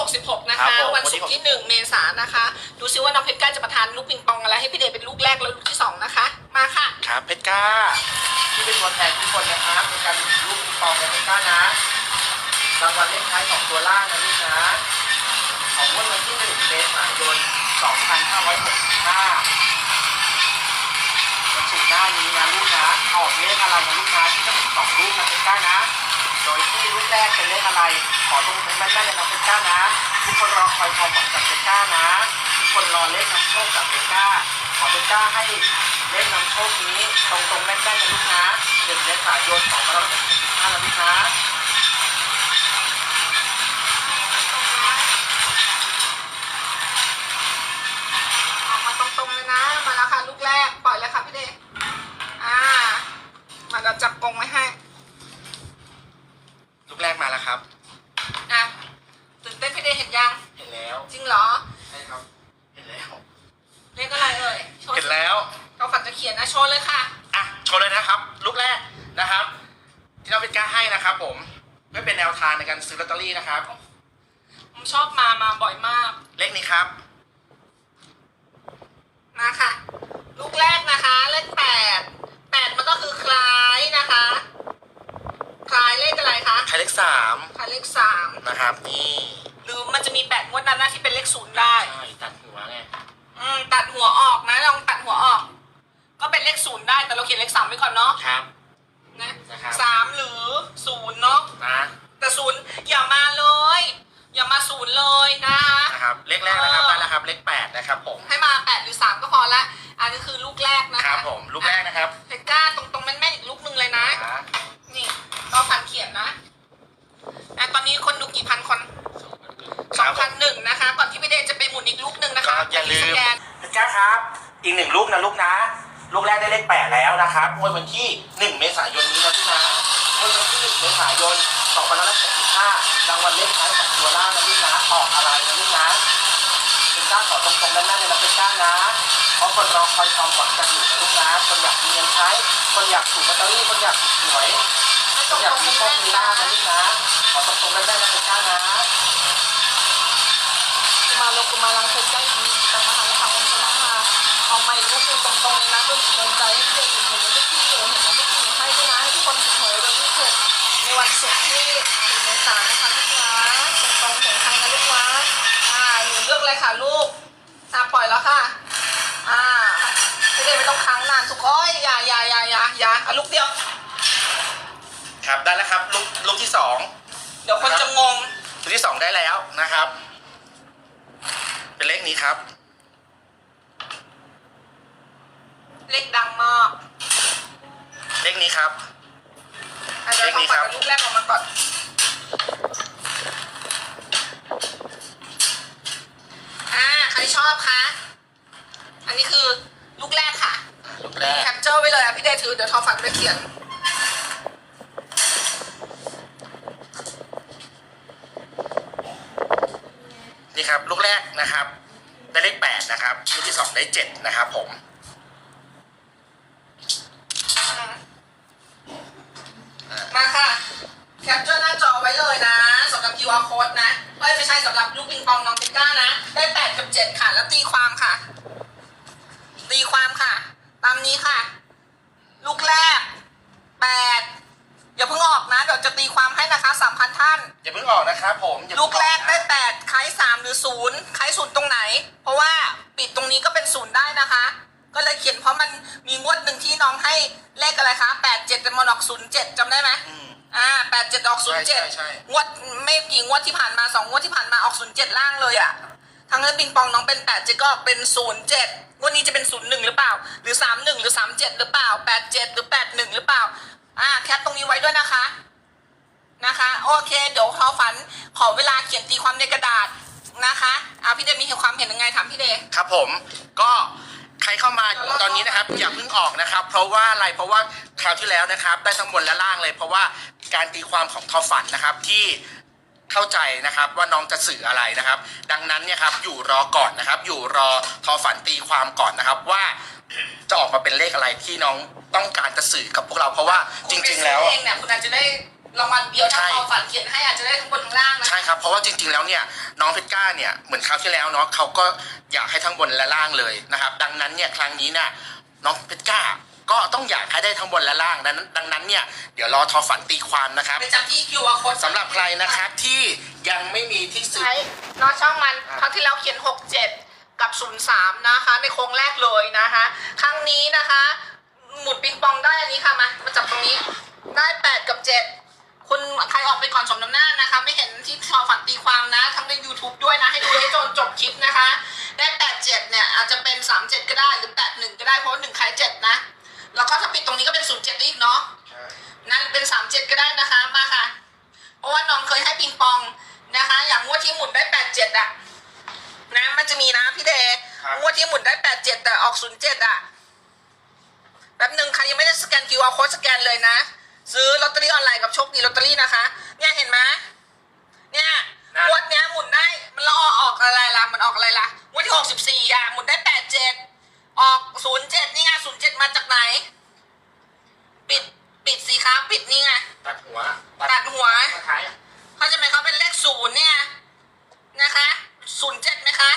66นะครัคะ บผมวันศุกร์ที่ 1 เมษายนนะคะ ดูซิว่าน้องเพชรกล้าจะประทานลูกปิงปองอะไรให้พี่เดชเป็นลูกแรกแล้วลูกที่ 2 นะคะ มาค่ะ ครับเพชรกล้าที่เป็นตัวแทนทุกคนนะครับในการลูกปิงปองกับเพชรกล้านะรางวัลเลขท้ายสองตัวล่างนะลูกนะของงวดวันที่หนึ่งเมษายน2565วันศุกร์หน้านี้นะลูกนะออกเลขอะไรนะลูกนะที่จะเป็นสองลูกนะเพชรกล้านะ โดยที่ลูกแรกเป็นเลขอะไร ขอตรงๆแม่นๆเลยนะเพชรก้านะ ทุกคนรอคอยความหวังจากเพชรก้านะ ทุกคนรอเลขนำโชคจากเพชรก้า ขอเพชรก้าให้เลขนำโชคนี้ตรงตรงๆแม่นๆนะลูกนะหนึ่งเมษายน2565นะลูกนะออกมาตรงๆเลยนะ มาแล้วค่ะลูกแรก ปล่อยเลยค่ะพี่เดชอ่า มาเราจับกรงไว้ให้ มาแล้วครับ อะตื่นเต้นพี่เดชเห็นยัง เห็นแล้ว จริงเหรอ ใช่ครับ เห็นแล้วเลขอะไรเอ่ยโชว์เห็นแล้ว เราฝันจะเขียนนะโชว์เลยค่ะ อะ โชว์เลยนะครับ ลูกแรกนะครับ ที่เราเป็นกล้าให้นะครับ ผมเพื่อเป็นแนวทางในการซื้อลอตเตอรี่นะครับ ผมชอบมามาบ่อยมาก เลขนี้ครับ มาค่ะ ลูกแรกนะคะ เลขแปด แปดมันก็คือคล้ายนะคะ คล้ายเลขอะไรคะใช้เลขสามคล้ายเลขสามนะครับ นี่หรือมันจะมีแปดงวดนั้นนะที่เป็นเลขศูนย์ได้ ใช่ตัดหัวไงอืมตัดหัวออกนะลองตัดหัวออก ก็เป็นเลขศูนย์ได้แต่เราเขียนเลขสามไว้ก่อนเนาะครับ นะนะครับ สามหรือศูนย์เนาะนะแต่ศูนย์อย่ามาเลย อย่ามาศูนย์เลยนะคะ นะครับเลขแรกนะครับเออ ได้แล้วครับเลขแปดนะครับผมให้มาแปดหรือสามก็พอละอันนี้คือลูกแรกนะคคะรับผมลูกแรกนะครับเพชรก้าตรงตรงๆแม่นๆอีกลูกหนึ่งเลยนะ นะนี่ก็ฟันเขียนนะอะตอนนี้คนดูกี่พันคนคสอรังบผพันมหนึ่งนะคะ ก่อนที่พี่เดชจะไปหมุนอีกลูกหนึ่งนะคะก็อย่าลืมสแกนเพชรก้าครับ อีกหนึ่งลูกนะลูกนะ ลูกแรกได้เลขแปดแล้วนะครับงวดวันที่หนึ่งเมษายนนี้นะลูกนะงวดวันที่หนึ่งเมษายนสองพันห้าร้อยหกสิบห้ารางวัลเลขท้ายสองตัวล่างนะลูกนะออกอะไรนะลูกนะเป็นก้าขอตรงๆแน่นๆเลยนะเป็นก้านะเพราะคนรอคอยความหวังกันอยู่นะลูกนะคนอยากมีเงินใช้ คนอยากถูกลอตเตอรี่คนอยากถูกหวยไม่คตรนง อยากๆมีโชคแม่นมีๆลานะภนะลูกนะขอตรงๆแน่นๆนะเป็นก้านะมาลงกุมาลังเพชรก้ยินแต่มหาลัยขององค์พระมาเอาไม้ลูกหนึ่งตรงๆเลยนะเพื่อเป็นใจให้พี่เดชเห็นเลขที่เหลือเห็นเลขที่หนูให้ด้วยนะให้ทุกคนถูกหวยโดยที่ถูกในวันศุกร์ที่หนึ่งเมษายนนะคะลูกนะตรงๆของทางนะลูกนะอ่าหนูเลือกเลยค่ะลูกอ่าปล่อยแล้วค่ะอ่าพี่เดชไม่ต้องค้างนานทุกโอ้ยอย่าอย่าอย่าอย่าอย่าอะลูกเดียว ครับได้แล้วครับลูกลูกที่สองเดี๋ยวคนจะงงลูกที่สองได้แล้วนะครับ เป็นเลขนี้ครับ เลขดังมากเลขนี้ครับอะเดี๋ยวเลขนี้ทำครัก่อบนลูกแรกออกมาก่อนอ่าใครชอบคะ อันนี้คือลูกแรกค่ะลูกแรก แคปเจอร์ไว้เลยอะพี่เดชถือเดี๋ยวทอฝันไปเขียน นี่ครับ ลูกแรกนะครับ ได้เลขแปดนะครับลูกที่สองได้เจ็ดนะครับผมมาค่ะแคปเจอร์หน้าจอไว้เลยนะสำหรับ QR code นะเอ้ยไม่ใช่สำหรับลูกปิงปองน้องติก้านะ ได้แปดกับเจ็ดค่ะ แล้วตีความค่ะ ตีความค่ะ ตามนี้ค่ะ ลูกแรกแปด อย่าเพิ่งออกนะเดี๋ยวจะตีความให้นะคะสามพันท่าน อย่าเพิ่งออกนะครับผมอย่าลูเพิ่กงออแรกได้นะแปดคล้ายสามหรือศูนย์คล้ายศูนย์ตรงไหน เพราะว่าปิดตรงนี้ก็เป็นศูนย์ได้นะคะ ก็เลยเขียนเพราะมันมีงวดหนึ่งที่น้องให้เลขอะไรคะแปดเจ็ดจะมาออกศูนย์เจ็ดจำได้ไหมอืม อ่าแปดเจ็ดออกศูนย์ใช่เจ็ดใช่ งวดไม่กี่งวดที่ผ่านมาสองงวดที่ผ่านมาออกศูนย์เจ็ดล่างเลยอะทั้งนั้นปิงปองน้องเป็นแปดเจ็ดก็ออกเป็นศูนย์เจ็ดงวดนี้จะเป็นศูนย์หนึ่งหรือเปล่า หรือสามหนึ่งหรือสามเจ็ดหรือเปล่าแปดเจ็ดหรือแปดหนึ่งหรือเปล่า อ่าแคปตรงนี้ไว้ด้วยนะคะ นะคะ โอเค เดี๋ยวขอฝันขอเวลาเขียนตีความในกระดาษนะคะอ่าพี่เดมีความเห็นยังไงถามพี่เดครับผมก็ใครเข้ามาตอนนี้นะครับอย่าเพิ่งออกนะครับ เพราะว่าอะไรเพราะว่าคราวที่แล้วนะครับ ได้ทั้งบนและล่างเลย เพราะว่าการตีความของทอฝันนะครับที่เข้าใจนะครับว่าน้องจะสื่ออะไรนะครับ ดังนั้นเนี่ยครับอยู่รอก่อนนะครับ อยู่รอทอฝันตีความก่อนนะครับว่า มาเป็นเลขอะไรที่น้องต้องการจะสื่อกับพวกเราเพราะว่าจริง ๆ แล้ว คุณไปซื้อเองเนี่ยคุณอาจจะได้รางวัลเดียวถ้าใช่ เขาฝันเขียนให้อาจจะได้ทั้งบนทั้งล่างนะใช่ครับเพราะว่าจริงๆแล้วเนี่ยน้องเพชรก้าเนี่ยเหมือนคราวที่แล้วเนาะเขาก็อยากให้ทั้งบนและล่างเลยนะครับ ดังนั้นเนี่ยครั้งนี้เนี่ยน้องเพชรก้าก็ต้องอยากให้ได้ทั้งบนและล่างดังนั้นดังนั้นเนี่ยเดี๋ยวรอทอฝันตีความนะครับไปจับที่ QR code สำหรับใครนะครับที่ยังไม่มีที่ซื้อ ใช้เนอะช่องมันอ่าครั้งที่แล้วเขียน67กั บ 03 นะคะ ในโครงแรกเลยนะคะ ครั้งนี้นะคะ หมุดปิงปองได้อันนี้ค่ะมามาจับตรงนี้ได้ 8 กับ 7 คุณใครออกไปก่อนสมน้ำหน้านะคะ ไม่เห็นที่ชอฝันตีความนะ ทั้งใน YouTube ด้วยนะ ให้ดูให้จนจบคลิปนะคะ ได้ 8 7 เนี่ย อาจจะเป็น 3 7 ก็ได้หรือ 8 1 ก็ได้เพราะว่า1ใคร7นะ แล้วก็ถ้าปิดตรงนี้ก็เป็น 0 7ได้อีกเนาะนั่นเป็นสามเจ็ดก็ได้นะคะมาค่ะ เพราะว่าน้องเคยให้ปิงปองนะคะ อย่างงวดที่หมุนได้แปดเจ็ดอะ นะ มันจะมีนะพี่เดย์ครับงวดที่หมุนได้แปดเจ็ดแต่ออกศูนย์เจ็ดอะแป๊บหนึ่งใครยังไม่ได้สแกน QR code สแกนเลยนะ ซื้อลอตเตอรี่ออนไลน์กับโชคดีลอตเตอรี่นะคะ เนี่ยเห็นไหมเนี่ยงวดเนี้ยหมุนได้มันละออกออกอะไรล่ะมันออกอะไรล่ะงวดที่หกสิบสี่อะหมุนได้แปดเจ็ดออกศูนย์เจ็ดนี่ไงศูนย์เจ็ดมาจากไหน ปิดปิดสิคะปิดนี่ไงตัดหัวตัดหัวตัดท้ายเขาใจะไหมเขาเป็นเลขศูนย์เนี่ยนะคะศูนย์เจ็ดไหมคะ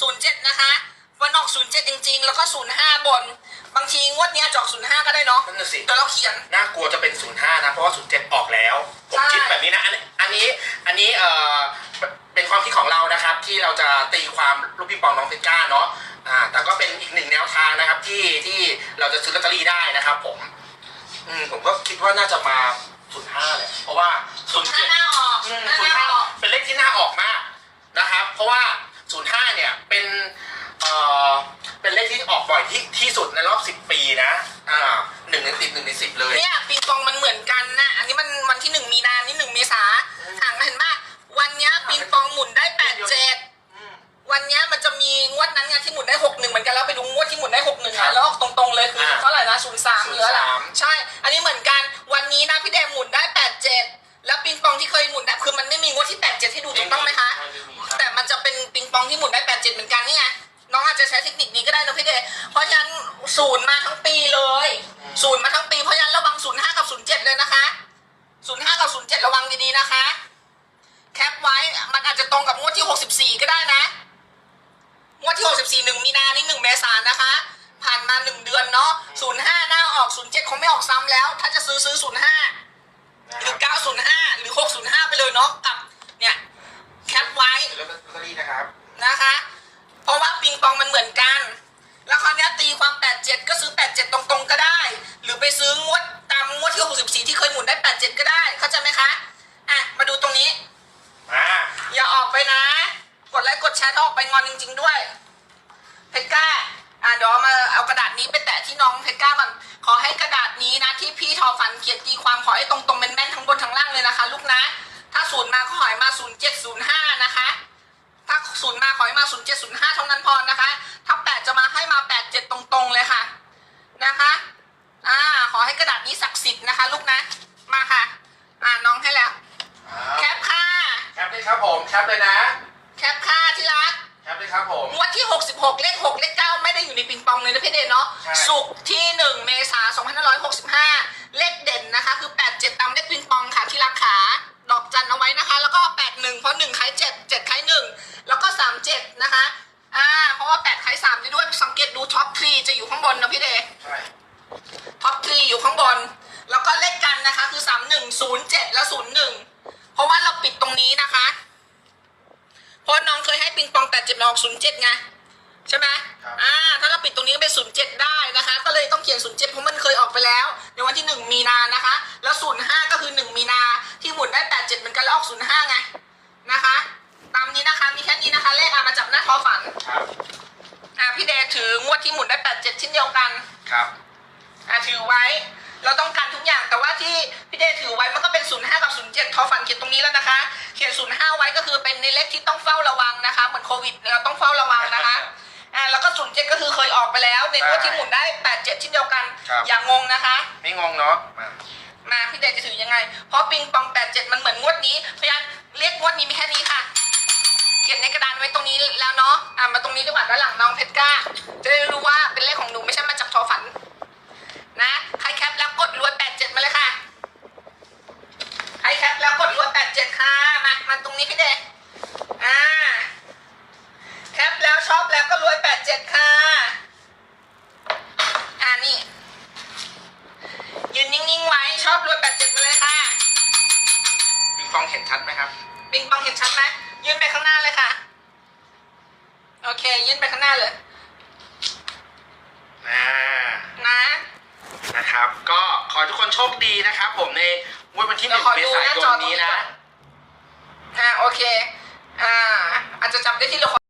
ศูนย์เจ็ดนะคะวันออกศูนย์เจ็ดจริง ๆ แล้วก็ ศูนย์ห้าบน บางทีงวดเนี้ยจะออกศูนย์ห้าก็ได้เนาะนั่นน่ะสิแต่เราเขียน น่ากลัวจะเป็น 05 นะ เพราะว่า 07 ออกแล้ว ผมใช่คิดแบบนี้นะ อันอันนี้ อันนี้ เอ่อ เป็นความคิดของเรานะครับ ที่เราจะตีความลูกพี่ปองน้องเพชรก้าเนาะ อ่า แต่ก็เป็นอีกหนึ่งแนวทางนะครับ ที่ที่เราจะซื้อลอตเตอรี่ได้นะครับ ผม อืม ผมก็คิดว่าน่าจะมา 05แหละ เพราะว่าศูนย์ห้า07หน้าออกอืมหน้าหน้าออก 05เป็นเลขที่น่าออกมากนะครับ เพราะว่า 05 เนี่ย เป็น เอ่อ เป็นเลขที่ออกบ่อยที่ที่สุดในรอบ10ปีนะ อ่าหนึ่งในสิบหนึ่งในสิบเลย เนี่ยปิงปองมันเหมือนกันนะอันนี้มันวันที่หนึ่งมีนานี่หนึ่งเมษาห่างกันเห็นปะวันเนี้ยปิงปองหมุนได้แปดเจ็ดอืม วันเนี้ยมันจะมีงวดนั้นไงที่หมุนได้หกหนึ่งเหมือนกันแล้วไปดูงวดที่หมุนได้หกหนึ่งครัอะบแล้วออกตรงๆเลยคืออ่าเท่าไหร่นะศูนย์สามเหลืออะไร03 ใช่ อันนี้เหมือนกันวันนี้นะพี่แดงหมุนได้แป นิคนี้ก็ได้นะพี่เดย์เพราะฉะนั้นศูนย์มาทั้งปีเลยศูนย์มาทั้งปีเพราะฉะนั้นระวังศูนย์ห้ากับศูนย์เจ็ดเลยนะคะศูนย์ห้ากับศูนย์เจ็ดระวังดีๆนะคะ แคปไว้มันอาจจะตรงกับงวดที่หกสิบสี่ก็ได้นะงวดที่64หนึ่งมีนานี่หนึ่งเมษายนนะคะ ผ่านมาหนึ่งเดือนเนาะ05หน้าออก07คงไม่ออกซ้ำแล้ว ถ้าจะซื้อซื้อ05หรือ905หรือ605ไปเลยเนาะกับเนี่ยแคปไว้ลอตเตอรี่นะครับนะคะ เพราะว่าปิงปองมันเหมือนกัน แล้วคราวเนี้ยตีความ 87 ก็ซื้อ 87 ตรงๆ ก็ได้ หรือไปซื้องวดตามงวดที่64 ที่เคยหมุนได้ 87 ก็ได้ เข้าใจไหมคะ อะ มาดูตรงนี้ มาอย่าออกไปนะ กดไลค์กดแชร์ถ้าออกไปงอนจริง ๆ ด้วย เพชรก้า อะเดี๋ยวเอามาเอากระดาษนี้ไปแตะที่น้องเพชรก้าก่อน ขอให้กระดาษนี้นะที่พี่ทอฝันเขียนตีความขอให้ตรงๆเป็นแม่นๆทั้งบนทั้งล่างเลยนะคะ ลูกนะ ถ้าศูนย์มาก็ขอให้มาศูนย์เจ็ดศูนย์ห้านะคะ ถ้าศูนย์มาขอให้มาศูนย์เจ็ดศูนย์ห้าเท่านั้นพอนะคะ ถ้าแปด จะมาให้มาแปดเจ็ดตรงๆเลยค่ะนะคะ อ่า ขอให้กระดาษนี้ศักดิ์สิทธิ์นะคะ ลูกนะ มาค่ะ อ่าน้องให้แล้ว แคปค่ะ แคปเลยครับผม แคปเลยนะ แคปค่ะที่รัก แคปเลยครับผม งวดที่ 66 เลข 6 เลข 9 ไม่ได้อยู่ในปิงปองเลยนะพี่เดนเนาะ ใช่ สุกร์ที่ 1 เมษายน2565 เลขเด่นนะคะ คือ 87ตามเลขปิงปองค่ะที่รักขา ดอกจันเอาไว้นะคะ แล้วก็ 81 เพราะ1คล้าย7 7คล้าย1 แล้วก็ 37 นะคะ อ่า เพราะว่า8คล้าย3นี่ด้วยสังเกตดูท็อปทรีจะอยู่ข้างบนนะพี่เดใช่ท็อปทรีอยู่ข้างบน แล้วก็เลขกันนะคะ คือ31 07และ01เพราะว่าเราปิดตรงนี้นะคะเพราะน้องเคยให้ปิงปองแปดเจ็ดออกศูนย์เจ็ดไงใช่ไหมครับอ่า ถ้าเราปิดตรงนี้ก็เป็นศูนย์เจ็ดได้นะคะ ก็เลยต้องเขียนศูนย์เจ็ดเพราะมันเคยออกไปแล้ว ในวันที่หนึ่งมีนานะคะ แล้วศูนย์ห้าก็คือหนึ่งมีนาที่หมุนได้แปดเจ็ดเหมือนกันแล้วออกศูนย์ห้าไงนะคะ ตามนี้นะคะ มีแค่นี้นะคะ เลขอะมาจับหน้าทอฝัน ครับ อ่าพี่เดชถืองวดที่หมุนได้แปดเจ็ดชิ้นเดียวกัน ครับ อะถือไว้ เราต้องการทุกอย่างแต่ว่าที่พี่เดถือไว้มันก็เป็น0 5กับ0 7ทอฝันเขียนตรงนี้แล้วนะคะ เขียน0 5ไว้ก็คือเป็นในเลขที่ต้องเฝ้าระวังนะคะ เหมือนโควิดเราต้องเฝ้าระวังนะคะ อ่าแล้วก็0 7ก็คือเคยออกไปแล้วในงวดที่หมุนได้8 7ชิ้นเดียวกัน ครับ อย่างงนะคะ ไม่งงเนาะมามาพี่เดจะถือยังไง เพราะปิงปอง8 7มันเหมือนงวดนี้ เพราะฉะนั้นเลขงวดนี้มีแค่นี้ค่ะ เขียนในกระดานไว้ตรงนี้แล้วเนาะอ่ามาตรงนี้ดีกว่าด้านหลังน้องเพชรกล้าจะได้รู้ว่าเป็นเลขของหนูไม่ใช่มาจากทอฝัน นะใครแคปแล้วกดรวยแปดเจ็ดมาเลยค่ะใครแคปแล้วกดรวยแปดเจ็ดค่ะมามาตรงนี้พี่เดอ่าแคปแล้วชอบแล้วก็รวยแปดเจ็ดค่ะอ่านี่ยืนนิ่งๆไว้ชอบรวยแปดเจ็ดมาเลยค่ะปิงปองเห็นชัดไหมครับปิงปองเห็นชัดไหม ยื่นไปข้างหน้าเลยค่ะ โอเค ยื่นไปข้างหน้าเลย อ่านะ นะครับ ก็ขอให้ทุกคนโชคดีนะครับ ผมในวันที่หเดี๋ยนึ่วงขอเมดูษาหน้ายจอนตรงนี้นี้นะก่อนอ่าโอเค อ่า อาจจะจำได้ที่ละคร